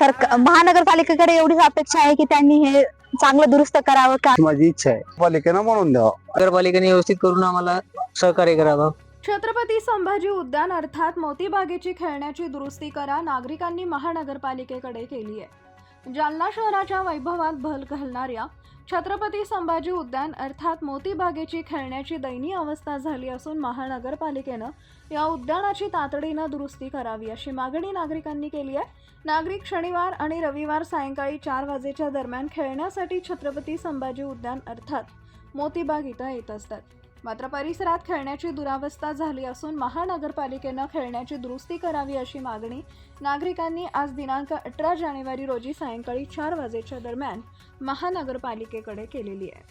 सरकार महानगरपालिकेकडे एवढीच अपेक्षा आहे की त्यांनी हे चांगलं दुरुस्त करावं का? माझी इच्छा आहे. पालिकेनं म्हणून द्यावा. नगरपालिकेने व्यवस्थित करून आम्हाला सहकार्य करावं. छत्रपती संभाजी उद्यान अर्थात मोतीबागेची खेळण्याची दुरुस्ती करा नागरिकांनी महानगरपालिकेकडे केली आहे. जालना शहराच्या वैभवात भल घालणाऱ्या छत्रपती संभाजी उद्यान अर्थात मोतीबागेची खेळण्याची दयनीय अवस्था झाली असून महानगरपालिकेनं या उद्यानाची तातडीनं दुरुस्ती करावी अशी मागणी नागरिकांनी केली आहे. नागरिक शनिवार आणि रविवार सायंकाळी चार वाजेच्या दरम्यान खेळण्यासाठी छत्रपती संभाजी उद्यान अर्थात मोतीबाग इथं येत असतात. मात्र परिसरात खेळण्याची दुरावस्था झाली असून महानगरपालिकेनं खेळण्याची दुरुस्ती करावी अशी मागणी नागरिकांनी आज दिनांक अठरा जानेवारी रोजी सायंकाळी चार वाजेच्या दरम्यान महानगरपालिकेकडे केलेली आहे.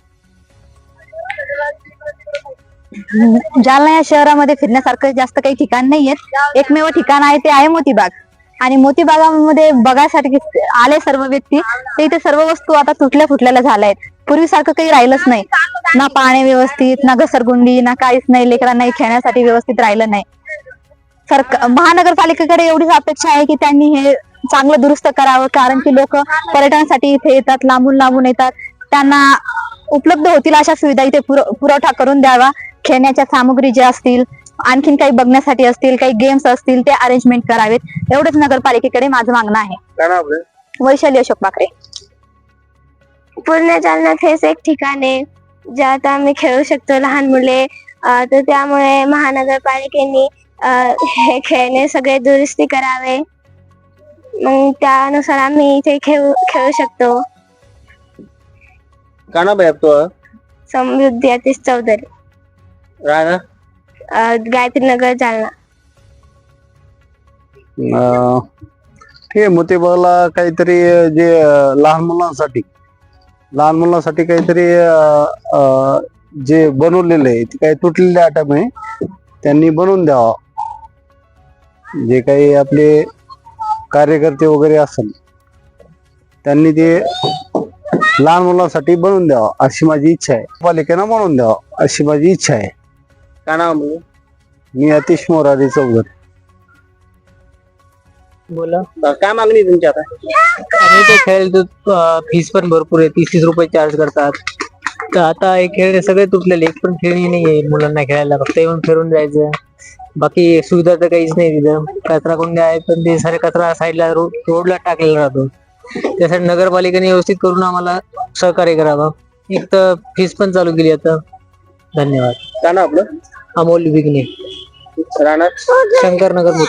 जालना या शहरामध्ये फिरण्यासारखं जास्त काही ठिकाण नाहीयेत. एकमेव ठिकाण आहे ते आहे मोतीबाग. आणि मोतीबागामध्ये बघायसाठी आले सर्व व्यक्ती. तर इथे सर्व वस्तू आता तुटल्या फुटल्याला झाल्या आहेत. पूर्वीसारखं काही राहिलंच नाही. ना पाणी व्यवस्थित ना घसरगुंडी ना काहीच नाही लेकरांना खेळण्यासाठी व्यवस्थित राहिलं नाही. सरकार महानगरपालिकेकडे एवढीच अपेक्षा आहे की त्यांनी हे चांगलं दुरुस्त करावं कारण की लोक पर्यटनासाठी इथे येतात लांबून लांबून येतात. त्यांना उपलब्ध होतील अशा सुविधा इथे पुर- पुरवठा करून द्यावा. खेळण्याच्या सामुग्री ज्या असतील आणखीन काही बघण्यासाठी असतील काही गेम्स असतील ते अरेंजमेंट करावेत. एवढंच नगरपालिकेकडे माझं मागणं आहे. वैशाली अशोक बाकरे पूर्ण जालन्यात हेच एक ठिकाण आहे ज्यात आम्ही खेळू शकतो लहान मुले. तर त्यामुळे महानगरपालिकेने हे खेळणे सगळे दुरुस्ती करावे. मग त्यानुसार आम्ही इथे खेळू खेळू शकतो. का समृद्धी अतिश चौधरी. राहणार? अं, गायत्रीनगर जालना. अं, ठीक आहे मोतीबागला काहीतरी जे अं, लहान मुलांसाठी लहान मुलांसाठी काहीतरी अं, अं, जे बनवलेलं आहे ते काही तुटलेले आटम आहे त्यांनी बनवून द्यावा. जे काही आपले कार्यकर्ते वगैरे असेल त्यांनी ते लहान मुलांसाठी बनवून द्यावा अशी माझी इच्छा आहे. पालिकेनं बनवून द्यावा अशी माझी इच्छा आहे. का नाव मी अतिश मोरारी चौधरी. बोला. काय मागणी आहे तुमची आता? आम्ही ते खेळ फीस पण भरपूर आहे. तीस तीस रुपये चार्ज करतात. तर आता हे खेळ सगळे तुटलेले एक पण खेळणी नाही आहे मुलांना खेळायला. फक्त येऊन फिरून जायचं. बाकी सुविधा तर काहीच नाही तिथं. कचरा कुंड्या आहेत पण ते सारे कचरा साईडला रोडला टाकलेला राहतो. त्यासाठी नगरपालिकेने व्यवस्थित करून आम्हाला सहकार्य करावं. एक तर फीस पण चालू केली आता. धन्यवाद. काय ना आपलं? अमोल विघ्ने. राहणार? शंकर नगर